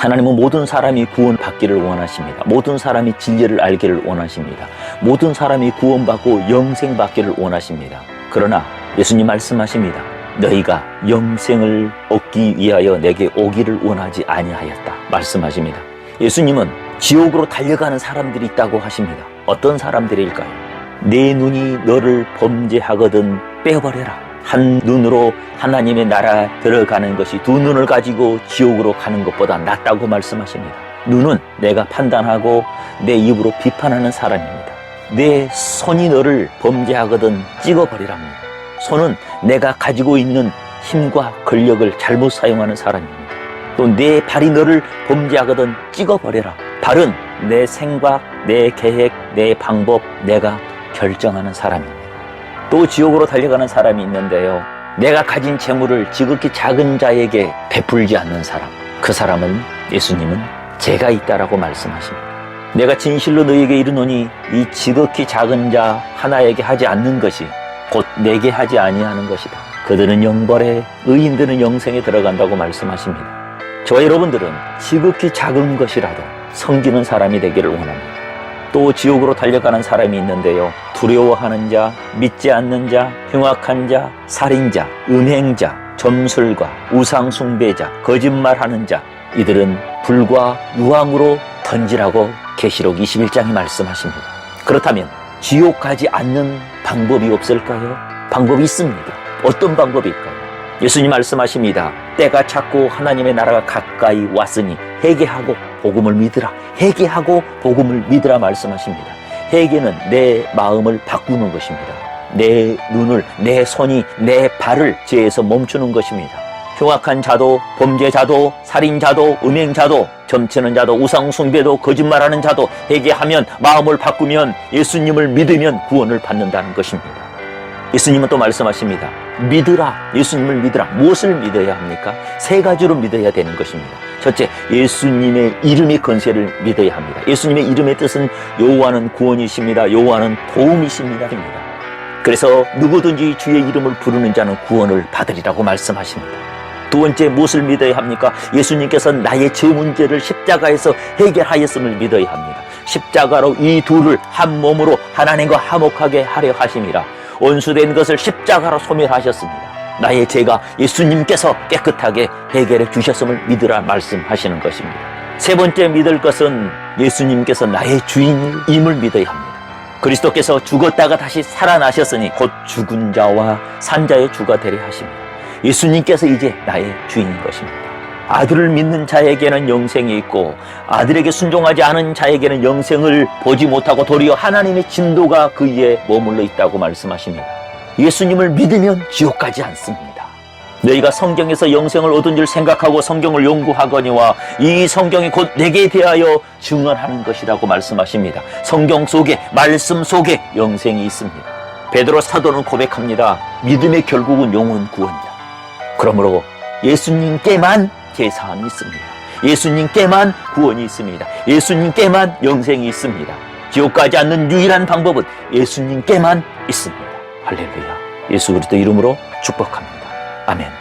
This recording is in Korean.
하나님은 모든 사람이 구원받기를 원하십니다. 모든 사람이 진리를 알기를 원하십니다. 모든 사람이 구원받고 영생 받기를 원하십니다. 그러나 예수님 말씀하십니다. 너희가 영생을 얻기 위하여 내게 오기를 원하지 아니하였다. 말씀하십니다. 예수님은 지옥으로 달려가는 사람들이 있다고 하십니다. 어떤 사람들일까요? 내 눈이 너를 범죄하거든 빼버려라. 한 눈으로 하나님의 나라 들어가는 것이 두 눈을 가지고 지옥으로 가는 것보다 낫다고 말씀하십니다. 눈은 내가 판단하고 내 입으로 비판하는 사람입니다. 내 손이 너를 범죄하거든 찍어버리랍니다. 손은 내가 가지고 있는 힘과 권력을 잘못 사용하는 사람입니다. 또 내 발이 너를 범죄하거든 찍어버려라. 발은 내 생각, 내 계획, 내 방법, 내가 결정하는 사람입니다. 또 지옥으로 달려가는 사람이 있는데요. 내가 가진 재물을 지극히 작은 자에게 베풀지 않는 사람. 그 사람은 예수님은 제가 있다라고 말씀하십니다. 내가 진실로 너에게 이르노니 이 지극히 작은 자 하나에게 하지 않는 것이 곧 내게 하지 아니하는 것이다. 그들은 영벌에 의인들은 영생에 들어간다고 말씀하십니다. 저와 여러분들은 지극히 작은 것이라도 섬기는 사람이 되기를 원합니다. 또 지옥으로 달려가는 사람이 있는데요. 두려워하는 자, 믿지 않는 자, 흉악한 자, 살인자, 음행자, 점술가, 우상숭배자, 거짓말하는 자, 이들은 불과 유황으로 던지라고 계시록 21장이 말씀하십니다. 그렇다면 지옥 가지 않는 방법이 없을까요? 방법이 있습니다. 어떤 방법일까요? 예수님 말씀하십니다. 때가 찼고 하나님의 나라가 가까이 왔으니 회개하고 복음을 믿으라. 회개하고 복음을 믿으라 말씀하십니다. 회개는 내 마음을 바꾸는 것입니다. 내 눈을, 내 손이, 내 발을 죄에서 멈추는 것입니다. 흉악한 자도, 범죄자도, 살인자도, 음행자도, 점치는 자도, 우상숭배도, 거짓말하는 자도 회개하면 마음을 바꾸면 예수님을 믿으면 구원을 받는다는 것입니다. 예수님은 또 말씀하십니다. 믿으라. 예수님을 믿으라. 무엇을 믿어야 합니까? 세 가지로 믿어야 되는 것입니다. 첫째, 예수님의 이름의 건세를 믿어야 합니다. 예수님의 이름의 뜻은 여호와는 구원이십니다. 여호와는 도움이십니다. 그래서 누구든지 주의 이름을 부르는 자는 구원을 받으리라고 말씀하십니다. 두 번째 무엇을 믿어야 합니까? 예수님께서 나의 죄 문제를 십자가에서 해결하였음을 믿어야 합니다. 십자가로 이 둘을 한 몸으로 하나님과 화목하게 하려 하심이라. 온수된 것을 십자가로 소멸하셨습니다. 나의 죄가 예수님께서 깨끗하게 해결해 주셨음을 믿으라 말씀하시는 것입니다. 세 번째 믿을 것은 예수님께서 나의 주인임을 믿어야 합니다. 그리스도께서 죽었다가 다시 살아나셨으니 곧 죽은 자와 산 자의 주가 되려 하십니다. 예수님께서 이제 나의 주인인 것입니다. 아들을 믿는 자에게는 영생이 있고 아들에게 순종하지 않은 자에게는 영생을 보지 못하고 도리어 하나님의 진도가 그 위에 머물러 있다고 말씀하십니다. 예수님을 믿으면 지옥 가지 않습니다. 너희가 성경에서 영생을 얻은 줄 생각하고 성경을 연구하거니와 이 성경이 곧 내게 대하여 증언하는 것이라고 말씀하십니다. 성경 속에 말씀 속에 영생이 있습니다. 베드로 사도는 고백합니다. 믿음의 결국은 영혼 구원이다. 그러므로 예수님께만 제사함이 있습니다. 예수님께만 구원이 있습니다. 예수님께만 영생이 있습니다. 지옥 가지 않는 유일한 방법은 예수님께만 있습니다. 할렐루야. 예수 그리스도 이름으로 축복합니다. 아멘.